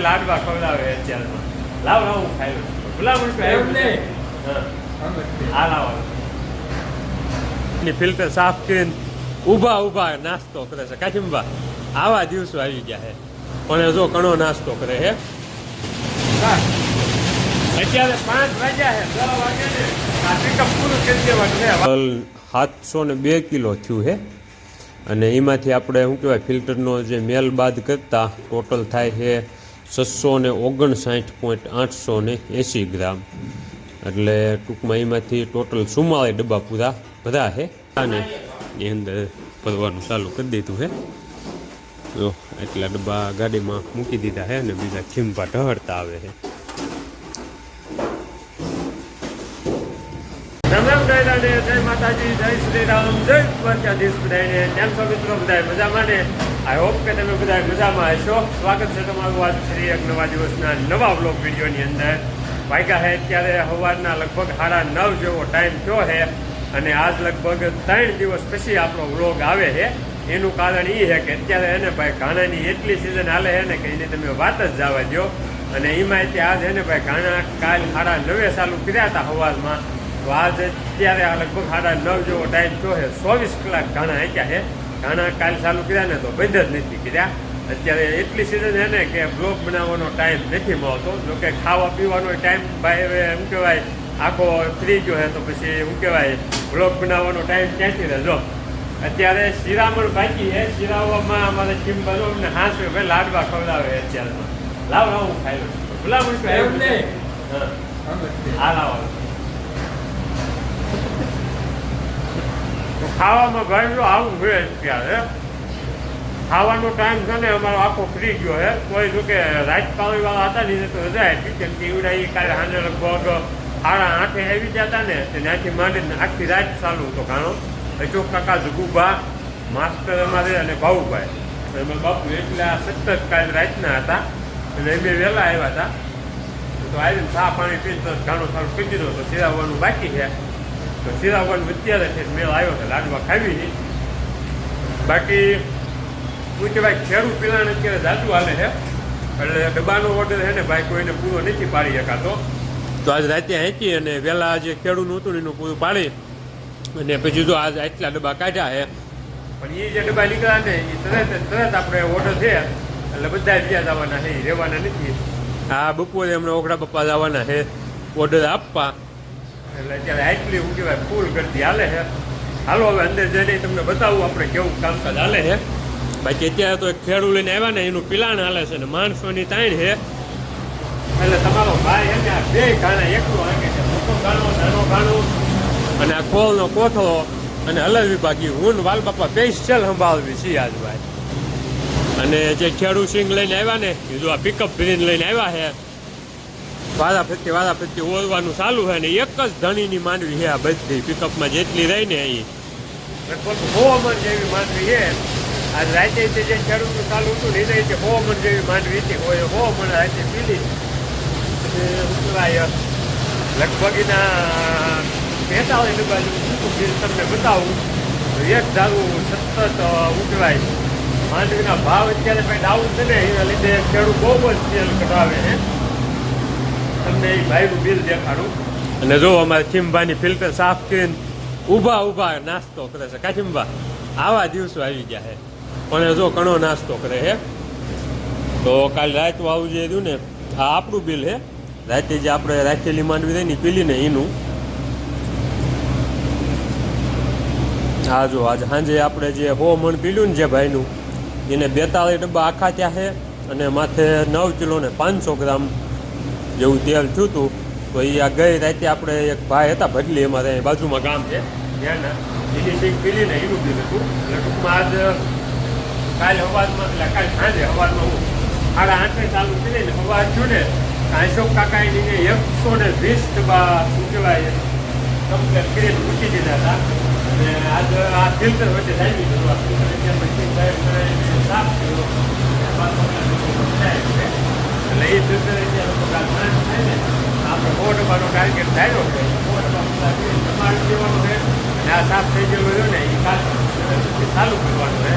લાડવા ખવડાવે અત્યારમાં. લાવ લાવ હું ખાઈ લઉં. ભલામણ તો એમ નહીં. હા. આમ જ તે. આ લાવો. ની ફિલ્ટર સાફ કરીને ઊભા ઊભા નાસ્તો કરે છે. કાચિંબા આવા દિવસો આવી ગયા છે. પણ જો ઘણો નાસ્તો કરે હે. અત્યારે પાંચ વાગ્યા છે. દસ વાગ્યા ને આ પિકઅપ પૂરું કરી દેવાનું છે. સાતસો ને બે કિલો થયું છે. અને એમાંથી આપણે શું કહેવાય ફિલ્ટરનો જે મેલ બાદ કરતા ટોટલ થાય છે છસો ને ઓગણસાઠ પોઈન્ટ આઠસો ને એંસી ગ્રામ. એટલે ટૂંકમાં એમાંથી ટોટલ સુમાળે ડબ્બા પૂરા બધા છે અને એ અંદર ભરવાનું ચાલુ કરી દીધું છે જો, એટલા ડબ્બા ગાડીમાં મૂકી દીધા છે અને બીજા ખીંભા ઢહળતા આવે છે જય માતાજી, જય શ્રી રામ, જય દ્વારકાધીશ બધાને કેમ મિત્રો? બધા મજામાં ને? આઈ હોપ કે તમે બધા મજામાં હશો. સ્વાગત છે તમારું આજ ફરી એક નવા દિવસના નવા બ્લોગ વિડીયોની અંદર. વાગ્યા છે અત્યારે સવારના લગભગ સાડા નવ જેવો ટાઈમ થયો છે અને આજ લગભગ ત્રણ દિવસ પછી આપણો વ્લોગ આવે છે એનું કારણ એ છે કે અત્યારે એને ભાઈ ઘાણાની એટલી સિઝન હાલે છે ને કે એની તમે વાત જ જવા દો અને એમાં આજ ને ભાઈ ઘાણા કાલ સાડા નવે ચાલુ કર્યા હતા સવારમાં તો આજ અત્યારે આ લગભગ સાડા નવ જેવો ટાઈમ થયો છે ચોવીસ કલાક ઘાણા આંક્યા છે ઘાણા કાલ ચાલુ કર્યા ને તો બંધ જ નથી કર્યા. અત્યારે એટલી સિઝન છે ને કે બ્લોગ બનાવવાનો ટાઈમ નથી મળતો. જો કે ખાવા પીવાનો ટાઈમ ભાઈ હવે એમ કહેવાય આખો ફ્રી ગયો હે તો પછી શું કહેવાય બ્લોગ બનાવવાનો ટાઈમ ક્યાંથી રહેજો અત્યારે શિરામણ બાકી છે. શિરાવવામાં અમારે કિંમતો અમને હાંસ ભાઈ લાડવા ખવડાવે અત્યારમાં. લાવ લાવ હું ખાઈ લઉં. ભલામણ એમ નહીં. હા. લાવો. ખાવામાં ભાઈ જો આવું જોઈએ અત્યારે. ખાવાનો ટાઈમ છે ને અમારો આખો ફ્રી ગયો હે કોઈ જો કે રાજપાણી વાળા હતા ને તો રજા હતી. કેમ કે એવડા એ કાલે સાંજે લગભગ સાડા આઠે આવી હતા ને ત્યાંથી માંડીને આખી રાત ચાલુ હતો ઘણો અશોક કાકા, જગુભા, માસ્ટર અમારે અને ભાઉભાઈ. એમાં બાપુ એટલે આ સતત કાલ રાતના હતા. એટલે એમ વહેલા આવ્યા હતા. તો આવીને ચા પાણી પીને ઘાણો સારું પી દીધો તો સિરાવવાનું બાકી છે. તો સિરાવવાનું અત્યારે છે મેળ આવ્યો છે, લાડવા ખાવી બાકી શું ભાઈ ખેડૂત પીલાણ અત્યારે જાજુ હાલે છે. એટલે ડબ્બાનો ઓર્ડર છે ને, ભાઈ કોઈને પૂરો નથી પાડી શકાતો. તો આજ રાતે હેંચી અને વહેલા જે ખેડૂતનું હતું એનું પૂરું પાડી. અને પછી જો આજ આટલા ડબ્બા કાઢ્યા છે. પણ એ જે ડબ્બા નીકળ્યા ને એ તરત તરત આપણે ઓર્ડર છે. એટલે બધા બીજા જવાના છે એ રહેવાના નથી. હા, બપોરે એમને ઓગળા બપ્પા જવાના છે. ઓર્ડર આપવા. એટલે અત્યારે આટલી શું કહેવાય ફૂલ ગરદી હાલે છે. હાલો, હવે અંદર જઈને તમને બતાવું આપણે કેવું કામકાજ હાલે છે. બાકી અત્યારે તો એક ખેડૂ લઈને આવ્યા ને, એનું પિલાણ હાલે છે ને, માણસોની તાણ છે. એટલે તમારો ભાઈ છે આ બે ગાણા એકલો હાંકે છે. મોટો ગાણો, નાનો ગાણો. અને આ ખોલનો કોથળો અને અલગ વિભાગી હું વાલ બાપા સ્પેશિયલ સંભાળવી છીએ આજ ભાઈ. અને જે ખેડૂ સિંગ લઈને આવ્યા ને, એ જો આ પિકઅપ ભરીને લઈને આવ્યા છે. વારા ફરતી વાદા ફરતી ઓરવાનું ચાલુ છે ને એક જ ધણીની માંડવી છે આ બધી પિકઅપમાં જેટલી રહી ને અહીં. લગભગ સો જેવી માંડવી છે. આજ રાતે જે ચાલુ હતું ને એને સો મણ જેવી માંડવી હતી. હોય સો મણ રાતે પીલી. શું લગભગ એના બેતાળીસ ડબ્બા જેવું બિલ તમને બતાવું. એક ધારું સતત ઉતરાય. માંડવીના ભાવ અત્યારે ભાઈ ડાઉન છે ને, એના લીધે ખેડૂત બહુ જ તેલ કઢાવે તમને એ ભાઈનું બિલ દેખાડું. અને જો અમારે ચીમભાની ફિલ્ટર સાફ કરીને ઊભા ઊભા નાસ્તો કરે છે. કાચિંબા આવા દિવસો આવી ગયા છે. પણ જો ઘણો નાસ્તો કરે છે. તો કાલ રાત આવું જે રહ્યું ને, આ આપણું બિલ છે. રાતે જે આપણે રાખેલી માંડવી રહી ને પીલી ને એનું હા જો, આજે સાંજે આપણે જે હો મણ પીલું ને જે ભાઈનું, એને બેતાળીસ ડબ્બા આખા ત્યાં છે અને માથે નવ કિલો ને પાંચસો ગ્રામ જેવું તેલ થયું હતું તો એ આ ગઈ રાતે આપણે એક ભાઈ હતા ભટલી અમારે બાજુમાં ગામ છે ત્યાંના એની સિંગ પીલી ને હતું એટલે ટૂંકમાં આજ કાલે અવાજમાં એટલે કાલે સાંજે હવાજમાં હું સાડા આઠે ચાલુ કરી ને અવાજ થયું ને અશોક કાકા એની એકસો વીસ ટકા શું કહેવાય કમ્પ્લેટ કરીને મૂકી દીધા હતા અને આજ આ ફિલ્ટર વચ્ચે સાહેબ સાફ કર્યો એટલે એ સાંજ થાય ને આપણે સો ડબ્બાનો ટાર્ગેટ થાય છે અને આ સાફ થઈ ગયેલું રહ્યો ને, એ ચાલુ કરવાનું છે.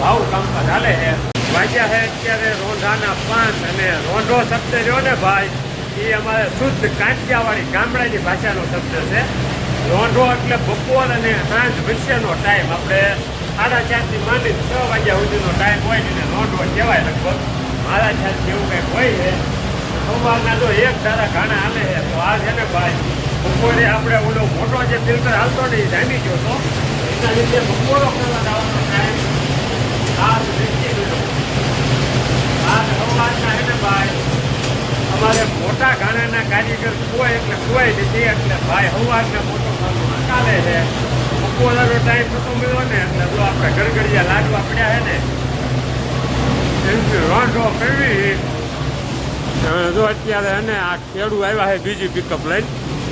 ભાવ કામકાજ હાલે છે. વાગ્યા છે અત્યારે રોંઢાના પાંચ અને રોંઢો શબ્દ રહ્યો ને ભાઈ, એ અમારે શુદ્ધ કાંતિયાવાળી ગામડાની ભાષાનો શબ્દ છે. રોંઢો એટલે બપોર અને સાંજ વચ્ચેનો ટાઈમ આપણે સાડા ચારથી માંડી છ વાગ્યા સુધીનો ટાઈમ હોય ને રોંઢો કહેવાય લગભગ. મારા ખ્યાલ જેવું કંઈક હોય છે. સવારના તો એક ધારા ઘાણા હાલે છે, તો આ છે ને ભાઈ, બપોરે આપણે ઓલો મોટો જે ફિલ્ટર હાલતો ને એ જામી ગયો તો એના લીધે બપોરો કરવા જવાનો ટાઈમ આ નીકળી ગયો આ સવારના છે ને ભાઈ, અમારે મોટા ઘાણાના કારીગર કોઈ એટલે કોઈ નથી, એટલે ભાઈ સવારના મોટો ખાનો ચાલે છે. બપોરનો ટાઈમ નતો મળ્યો ને, એટલે જો આપણે ગરગડિયા લાડવા પડ્યા છે ને એમથી કરવી જો અત્યારે એને આ ખેડૂ આવ્યા છે બીજી પિકઅપ લઈને,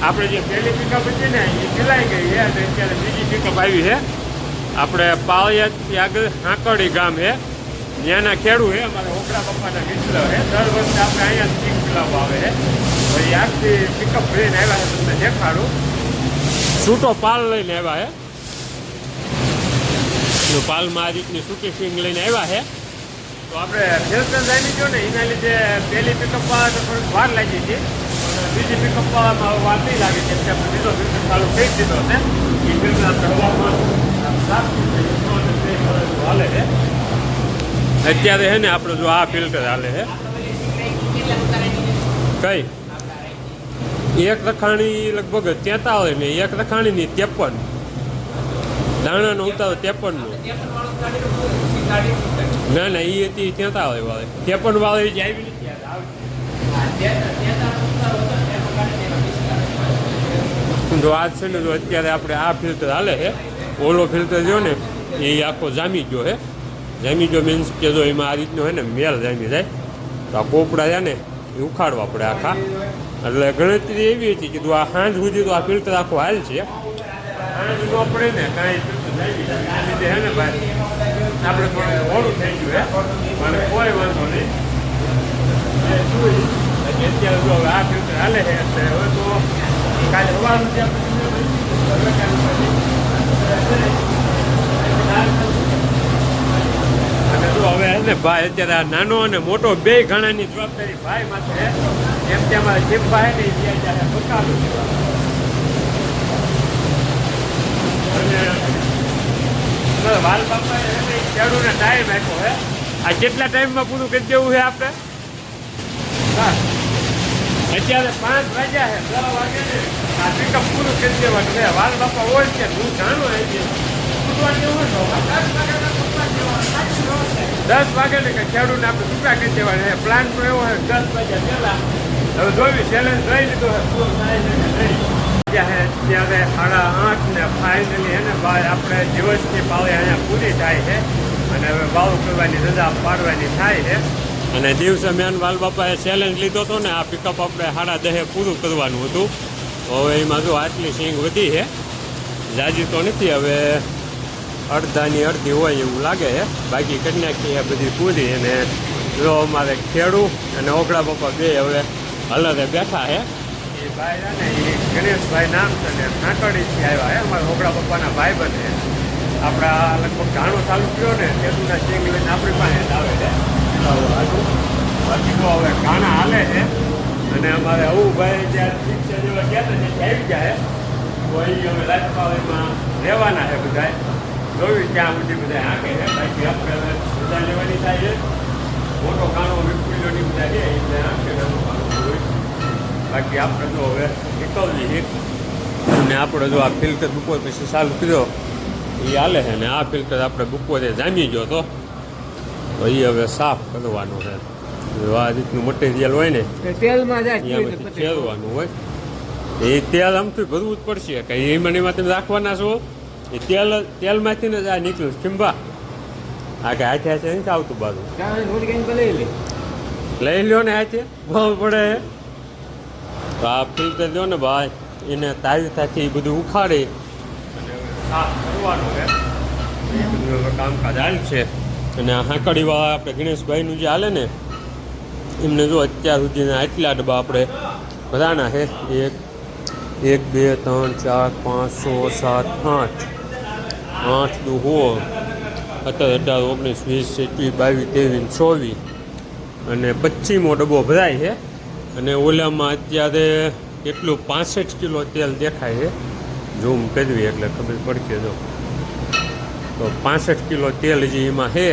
આપણે જે પહેલી પિકઅપ હતી ને, એ ચલાઈ ગઈ છે, અને અત્યારે બીજી પિકઅપ આવી છે. આપણે પાળિયાથી આગળ હાંકડી ગામ છે, ત્યાંના ખેડૂ છે, અમારા ઓકડા પપ્પાના મિત્ર છે. દર વર્ષે આપણે અહીંયા પીક ચલાવવા આવે છે. પછી આખી પિકઅપ લઈને આવ્યા છે, તમને દેખાડું. છૂટો પાલ લઈને આવ્યા છે. પાલમાં આ રીતની સૂકી સ્વિંગ લઈને આવ્યા છે. તો આપણે ફિલ્ટર જામી ગયો ને, એના લીધે પહેલી પિકઅપમાં થોડીક વાર લાગી હતી. બીજી પિકઅપમાં વાર નહીં લાગી કેમ કે આપણે બીજો ફિલ્ટર ચાલુ કરી દીધો છે એ ફિલ્ટર આપણે હવામાન સાફ થઈ ગયું અને તે હવે હાલે છે. અત્યારે છે ને આપણે જો આ ફિલ્ટર હાલે છે. કઈ? એક રખાણી લગભગ તેતાળીસ ને, એક રખાણીની ત્રેપન. દાણાનો ઉતારો ત્રેપનનો. ના ના એ હતી તેતાળીસ વાળી ત્રેપન વાળી જ આવી. નથી યાર, આવશે. જો આજ છે ને જો અત્યારે આપણે આ ફિલ્ટર હાલે છે. ઓલો ફિલ્ટર જો ને એ આખો જામી ગયો છે. જામી ગયો મીન્સ કે જો એમાં આ રીતનો છે ને મેલ જામી જાય. તો આ પોપડા છે ને એ ઉખાડવા પડે આખા. એટલે ગણતરી એવી હતી કે તું આ સાંજ સુધી તો આ ફિલ્ટર આખો હાલ છે. સાંજ ન પડે ને કાંઈ ફિલ્ટર જામી જાય આ લીધે છે ને ભાઈ આપણે થોડું મોડું થઈ ગયું મને કોઈ વાંધો નહીં. અત્યારે આ ફિલ્ટર હાલે છે, એટલે હવે તો કાલે અને જો હવે હે ભાઈ, અત્યારે આ નાનો અને મોટો બે ઘણાની જવાબદારી ભાઈ માથે છે. એમ કે અમારા જીમભાઈ ને ત્યાં જ્યારે બકાલું અને વાલ ખેડૂને ટાઈમ આપ્યો હે. આ કેટલા ટાઈમમાં પૂરું કરી દેવું છે આપણે? હા. અત્યારે પાંચ વાગ્યા છે દસ વાગે આ પિકઅપ પૂરું કરી દેવાનું છે વાલ બાપા હોય છે, હું જાણું આવી દસ વાગે ને કે ખેડૂતને આપણે ટૂંકા કરી દેવાના પ્લાન તો એવો છે દસ વાગ્યા પહેલા. હવે જોયું ચેલેન્જ લઈ લીધો છે પૂરું થાય છે ત્યાં છે ત્યારે સાડા આઠ ને ફાઇનલી એને બાર આપણે દિવસની પાળી અહીંયા પૂરી થાય છે. અને હવે વાવ કરવાની રજા પાડવાની થાય છે. અને દિવસે મેન બાપાએ ચેલેન્જ લીધો હતો ને, આ પિકઅપ આપણે સાડા દહે પૂરું કરવાનું હતું. તો હવે એમાં જો આટલી સિંગ વધી છે, જાજી તો નથી, હવે અડધાની અડધી હોય એવું લાગે છે. બાકી કરી નાખી એ બધી પૂરી અને જો અમારે ખેડૂ અને ઓગળા પપ્પા બે હવે હલરે બેઠા છે. ભાઈ છે ને, એ ગણેશભાઈ નામ છે ને નાકડીથી આવ્યા. હે, અમારા રોકડા પપ્પાના ભાઈ બને. આપણા લગભગ ઘાણો ચાલુ કર્યો ને તેનું સિંગ લઈને આપણી પાસે જ આવે છે. બાકી તો હવે ઘાણા હાલે છે. અને અમારે આવું ભાઈ જ્યાં શિક્ષા જેવા ગયા હતા, ત્યાં આવી જાય તો અહીં અમે રાજપાળીમાં રહેવાના છે બધાય. જોયું ત્યાં સુધી બધા હાંકે છે. બાકી આપણે રજા લેવાની થાય છે. મોટો કાણો વિપુલીઓની બધા છે એટલે હાકે બાકી આપણે તો હવે નીકળવી છે અને આપણે જો આ ફિલ્ટર બુકો પછી ચાલુ કર્યો. એ હાલે છે ને આ ફિલ્ટર આપણે બપોરે જામી ગયો તો. તો એ હવે સાફ કરવાનું છે. આ રીતનું મટીરિયલ હોય ને તેલમાં જાય હોય. એ તેલ આમથી ભરવું જ પડશે. કે એ મને એમાં તમે રાખવાના છો? એ તેલ તેલમાંથી ને જ આ નીકળ્યું ખીંબા આ કે હાથે હાથે નથી આવતું બાજુ લઈ લે. લઈ લ્યો ને હાથે. બહુ પડે. તો આ ફિલ્ટર જો ને ભાઈ એને તાજેતાથી એ બધું ઉખાડી. અને સાફ કરવાનું છે. એ બધું કામકાજ હાલ છે. અને આ હાંકડીવાળા આપણે ગણેશભાઈનું જે હાલે ને એમને જો અત્યાર સુધીના આટલા ડબ્બા આપણે બધાના છે. એક એક બે ત્રણ ચાર પાંચ છ સાત આઠ. આઠ દુ હો. અત્યારે અઢાર ઓગણીસ વીસ એકવીસ બાવીસ ત્રેવીસ ચોવીસ. અને પચ્ચીમો ડબ્બો ભરાય છે. અને ઓલામાં અત્યારે કેટલું, પાસઠ કિલો તેલ દેખાય છે. ઝૂમ કરવી એટલે ખબર પડશે જો. તો પાસઠ કિલો તેલ હજી એમાં છે,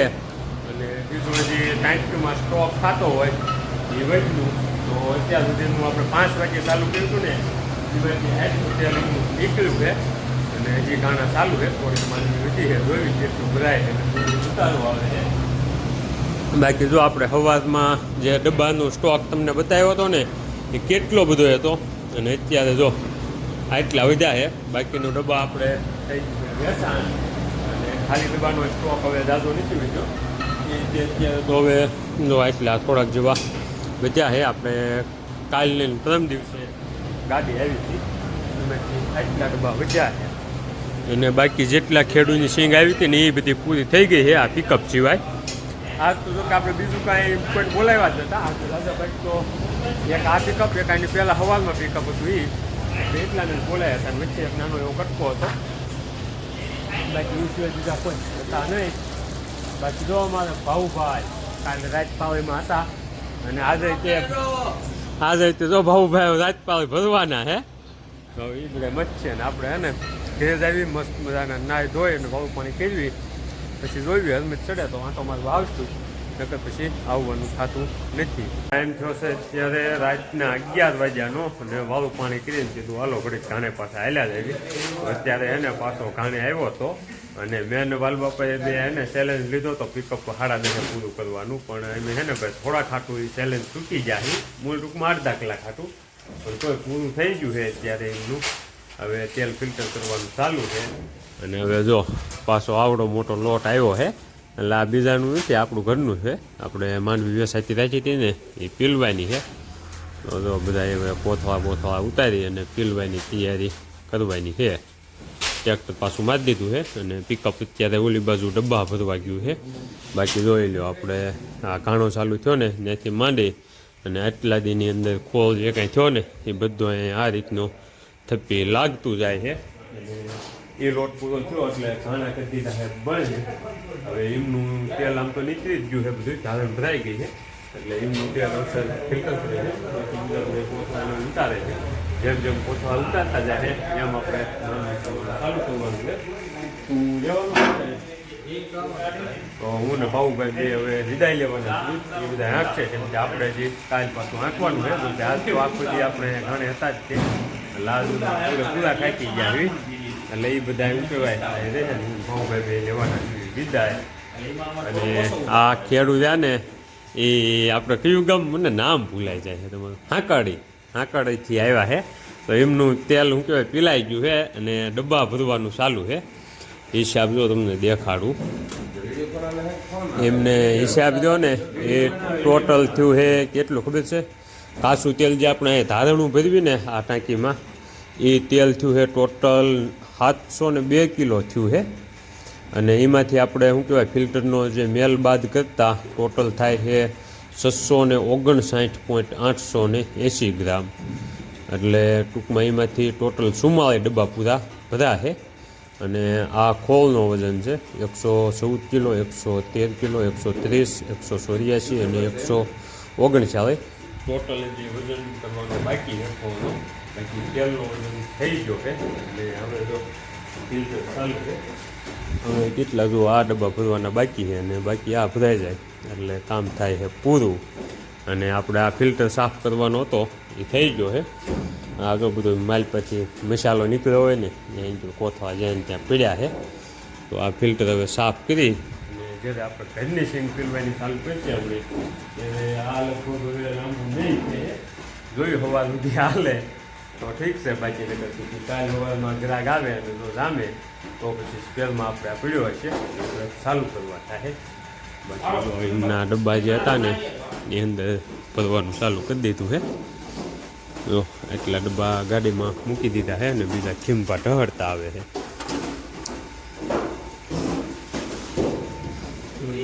અને બીજું હજી ટાંકીમાં સ્ટોક થતો હોય, એ વધ્યું તો અત્યાર સુધીનું આપણે પાંચ વાગે ચાલુ કર્યું હતું ને એમાંથી આટલું તેલ નીકળ્યું છે. અને હજી ગાણા ચાલુ છે, થોડીક માનવી વધી છે, જોઈ કેટલું ભરાય છે. ઉતારો આવે છે. બાકી જો આપણે હવારમાં જે ડબ્બાનો સ્ટોક તમને બતાવ્યો હતો ને, એ કેટલો બધો હતો? અને અત્યારે જો આટલા વધ્યા છે, બાકીનો ડબ્બા આપણે થઈ અને ખાલી ડબ્બાનો સ્ટોક હવે જાજો નથી વેચ્યો એ અત્યારે તો હવે, જો આટલા થોડાક જેવા વધ્યા છે. આપણે કાલને પ્રથમ દિવસે ગાડી આવી હતી. આટલા ડબ્બા વધ્યા છે. અને બાકી જેટલા ખેડૂતની સિંગ આવી હતી ને એ બધી પૂરી થઈ ગઈ છે આ પિકઅપ સિવાય. આજ તો જો કે આપણે બીજું કાંઈ કોઈ બોલાવ્યા જ હતા આજ દાદાભાઈ તો એક આ પિકઅપ એક આની પહેલાં હવાલમાં પિકઅપ હતું એ એટલે એટલાને બોલાયા હતા. વચ્ચે એક નાનો એવો કટકો હતો. બાકી એ સિવાય બીજા કોઈ હતા નહીં. બાકી જો અમારા ભાઉભાઈ, કાલે રાજપાળીમાં હતા. અને આજે તે આજે તે જો ભાઉભાઈ રાજપાળી ભરવાના હે. તો એ બધા મચ્છે ને આપણે હે ને ઘેર આવી મસ્ત મજાના નાય ધોઈ અને ભાવ પાણી કેળવી પછી જોયું હેલ્મેટ ચડ્યા તો આંટો મારવા આવશું. નકર પછી આવવાનું થતું નથી. ટાઈમ થયો છે ત્યારે રાતના અગિયાર વાગ્યાનો અને વાળું પાણી કરીને કીધું, હાલો ઘડી ઘાણે પાછા હાલ્યા જઈએ અત્યારે એને પાછો ઘાણે આવ્યો હતો અને મેં વાલ બાપાએ બે એને ચેલેન્જ લીધો તો પિકઅપ હાડા દસે પૂરું કરવાનું. પણ એમ હે ને ભાઈ, થોડા ખાટું એ ચેલેન્જ ચૂકી જાય. મૂળ ટૂંકમાં અડધા કલાક ખાટું. પણ કોઈ પૂરું થઈ ગયું છે અત્યારે એમનું. હવે તેલ ફિલ્ટર કરવાનું ચાલુ છે. અને હવે જો પાછો આવડો મોટો લોટ આવ્યો છે, એટલે આ બીજાનું નથી આપણું ઘરનું છે. આપણે માંડવી વ્યવસાયથી રાખી હતી ને, એ પીલવાની છે. તો જો બધા હવે પોથવા પોથવા ઉતારી અને પીલવાની તૈયારી કરવાની છે. ટ્રેક્ટર પાછું મારી દીધું છે અને પિકઅપ અત્યારે ઓલી બાજુ ડબ્બા ભરવા ગયું છે. બાકી જોઈ લો આપણે, આ ઘાણો ચાલુ થયો ને, ત્યાંથી માંડી અને આટલા દીની અંદર ખોલ જે કાંઈ થયો ને, એ બધો અહીંયા આ રીતનો થપ્પી લાગતું જાય છે અને એ લોટ પૂરો થયો એટલે ઘાણા કરી દીધા છે બંધ હવે એમનું તેલ આમ તો નીકળી જ ગયું છે બધું ધારણ ભરાઈ ગઈ છે એટલે એમનું તેલ અવસર ફિલ્ટર કરે છે બાકી બીજા બધા પોતાને ઉતારે છે જેમ જેમ પોતવા ઉતારતા જાય છે એમ આપણે ચાલુ કરવાનું છે તું લેવાનું તો હું ને ભાઉભાઈ બે હવે વિદાય લેવાના છીએ એ બધા આંકશે કેમ કે આપણે જે કાલ પાછું આંકવાનું છે તો આજ તો આખો દી આપણે ઘણે હતા જ તે લાલ પૂરા પૂરા ગયા એટલે એ બધા એવું કહેવાય અને આ ને, એ આપણે કયું મને નામ ભૂલાઈ જાય છે તમારું. હાંકાડી, હાંકાડીથી આવ્યા છે. તો એમનું તેલ શું કહેવાય પીલાઈ ગયું છે અને ડબ્બા ભરવાનું ચાલુ છે. હિસાબ જો તમને દેખાડું. એમને હિસાબ દો ને, એ ટોટલ થયું છે, કેટલું ખબર છે? કાચું તેલ જે આપણે ધારણું ભરવીને આ ટાંકીમાં, એ તેલ થયું છે ટોટલ સાતસો ને બે કિલો થયું છે. અને એમાંથી આપણે શું કહેવાય, ફિલ્ટરનો જે મેલ બાદ કરતાં ટોટલ થાય છે છસો ને ઓગણસાઠ પોઈન્ટ આઠસો ને એંસી ગ્રામ. એટલે ટૂંકમાં એમાંથી ટોટલ ચુમ્માળીસ ડબ્બા પૂરા બધા છે. અને આ ખોળનો વજન છે, એકસો ચૌદ કિલો, એકસો તેર કિલો, એકસો ત્રીસ, એકસો ચોર્યાસી અને એકસો ઓગણચાળીસ. ટોટલ જે વજન કરવાનું બાકી રાખવાનું, બાકી તેલનો વજન થઈ ગયો છે, એટલે હવે ફિલ્ટર ચાલુ છે. હવે કેટલા જો આ ડબ્બા ભરવાના બાકી છે અને બાકી આ ભરાઈ જાય, એટલે કામ થાય છે પૂરું. અને આપણે આ ફિલ્ટર સાફ કરવાનો હતો, એ થઈ ગયો છે. આગળ બધો માલ પછી મસાલો નીકળ્યો હોય ને, એ કોથવા જાય ત્યાં પીડ્યા છે. તો આ ફિલ્ટર હવે સાફ કરી જ્યારે આપણે ઘરની સિંગ પીલવાની ચાલુ કરીએ આપણે, ત્યારે આ લગભગ લાંબુ નહીં છે જોયું હવા સુધી હાલે. તો ઠીક છે બાકી નગર સુધી. કાલ હવામાં ગ્રાહક આવે અને જો જામે, તો પછી સ્પેરમાં આપણે પડ્યો હશે. ચાલુ કરવા થાય. બાકી એમના ડબ્બા જે હતા ને, એની અંદર ભરવાનું ચાલુ કરી દીધું હે. જો, એટલા ડબ્બા ગાડીમાં મૂકી દીધા હે અને બીજા ખીંભા ઢહળતા આવે છે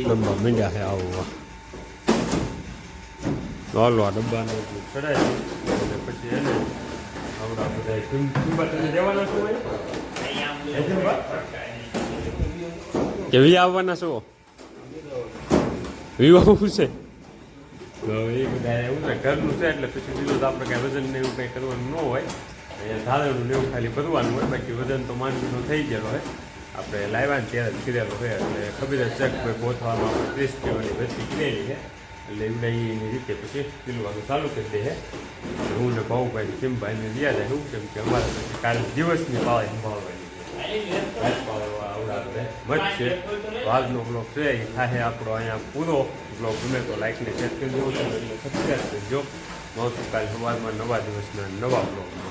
ડબ્બા મીંડ્યા છે આવવા ચાલો આ ડબ્બાને ચડાય અને પછી એને આવડા બધા ખીંભા દેવાના છો ભાઈ? હે ખીંભા? કે વી આવવાના છો વિવાહ છે એ બધા એવું ને ઘરનું છે એટલે પછી બીજું તો આપણે કાંઈ વજન ને એવું કંઈ કરવાનું ન હોય અહીંયા ધારેલું ને ખાલી ભરવાનું હોય, બાકી વજન તો માંડવીનું થઈ ગયેલો હોય આપણે લાવ્યા ત્યારે કરેલું હોય એટલે ખબર જ છે કે ભાઈ આપણે ત્રીસ કિલોની ભેસી કિનેલી છે. એટલે એની રીતે પછી પીલવાનું ચાલુ કરી દે છે. હું ને ભાઉભાઈ, સિમભાઈને રહ્યા જાય હું, કેમ કે અમારે પછી કાલે દિવસની પાવા સંભાળવાની છે. મત છે. આજનો બ્લોગ છે, એ થાય આપણો અહીંયા પૂરો બ્લોગ ગમે તો લાઈક ને શેર કરી દેવો એટલે સબસ્ક્રાઈબ કરજો મળશું કાલે સવારમાં નવા દિવસના નવા બ્લોગમાં